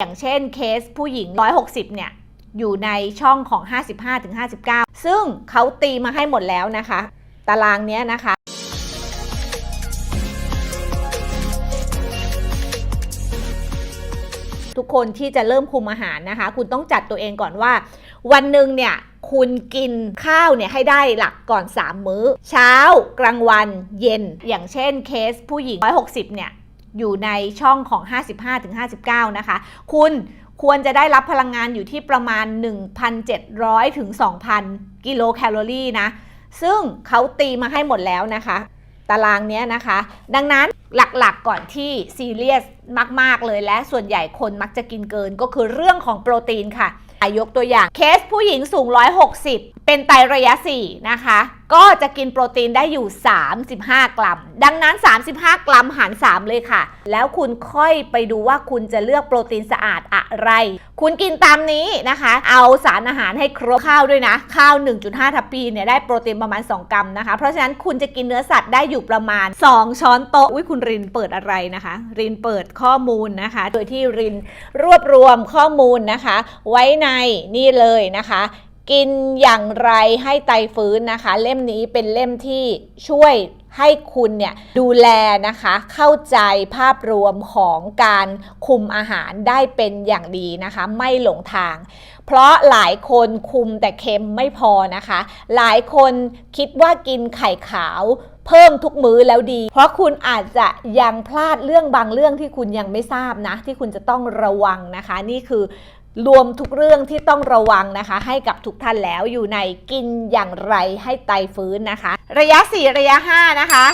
อย่างเช่นเคสผู้หญิง 160 เนี่ย อยู่ในช่องของ 55-59 ซึ่งเขาตีมาให้หมดแล้วนะคะ ตารางเนี้ยนะคะทุกคนที่จะเริ่มคุมอาหารนะคะ คุณต้องจัดตัวเองก่อนว่า วันหนึ่งเนี่ยคุณกินข้าวเนี่ยให้ได้หลักก่อน 3 มื้อ เช้ากลางวันเย็น อย่างเช่นเคสผู้หญิง 160 เนี่ย อยู่ในช่องของ 55-59 นะคะ คุณควรจะได้รับพลังงานอยู่ที่ประมาณ 1,700 ถึง 2,000 กิโลแคลอรี่นะ ซึ่งเขาตีมาให้หมดแล้วนะคะ ตารางนี้นะคะ ดังนั้นหลักๆก่อนที่ซีเรียสมาก ๆ เลยและส่วนใหญ่คนมักจะกินเกินก็คือเรื่องของโปรตีนค่ะยกตัวอย่างเคสผู้หญิงสูง 160 เป็นไตระยะ 4 นะคะ ก็จะกินโปรตีนได้อยู่ 35 กรัม ดังนั้น 35 กรัมหาร 3 เลยค่ะ แล้วคุณค่อยไปดูว่าคุณจะเลือกโปรตีนสะอาดอะไร คุณกินตามนี้นะคะ เอาสารอาหารให้ครบข้าวด้วยนะ ข้าว 1.5 ทัพพีเนี่ยได้โปรตีนประมาณ 2 กรัมนะคะ เพราะฉะนั้นคุณจะกินเนื้อสัตว์ได้อยู่ประมาณ 2 ช้อนโต๊ะอุ้ยคุณรินเปิดอะไรนะคะ รินเปิดข้อมูลนะคะ โดยที่รินรวบรวมข้อมูลนะคะ ไว้ในนี่เลยนะคะ กินอย่างไรให้ไตฟื้นนะคะ เล่มนี้เป็นเล่มที่ช่วยให้คุณเนี่ยดูแลนะคะ เข้าใจภาพรวมของการคุมอาหารได้เป็นอย่างดีนะคะ ไม่หลงทาง เพราะหลายคนคุมแต่เค็มไม่พอนะคะ หลายคนคิดว่ากินไข่ขาวเพิ่มทุกมื้อแล้วดี เพราะคุณอาจจะยังพลาดเรื่องบางเรื่องที่คุณยังไม่ทราบนะ ที่คุณจะต้องระวังนะคะ นี่คือ รวมทุกเรื่องที่ต้องระวังนะคะ ให้กับทุกท่านแล้วอยู่ในกินอย่างไรให้ไตฟื้นนะคะ ระยะ 4 ระยะ 5 นะคะ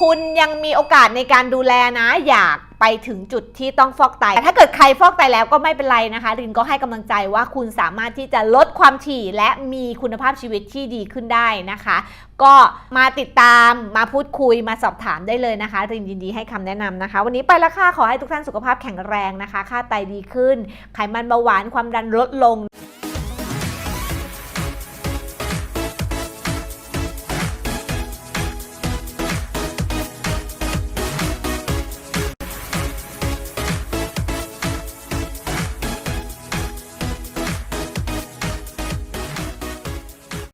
คุณยังมีโอกาสในการดูแลนะ อยาก ไปถึงจุดที่ต้องฟอกไต แต่ถ้าเกิดใครฟอกไตแล้วก็ไม่เป็นไรนะคะ รินก็ให้กำลังใจว่าคุณสามารถที่จะลดความถี่ และมีคุณภาพชีวิตที่ดีขึ้นได้นะคะ ก็มาติดตามมาพูดคุยมาสอบถามได้เลยนะคะ รินยินดีให้คำแนะนำนะคะ วันนี้ไปและค่ะขอให้ทุกท่านสุขภาพแข็งแรงนะคะ ค่าไตดีขึ้น ไขมันเบาหวานความดันลดลง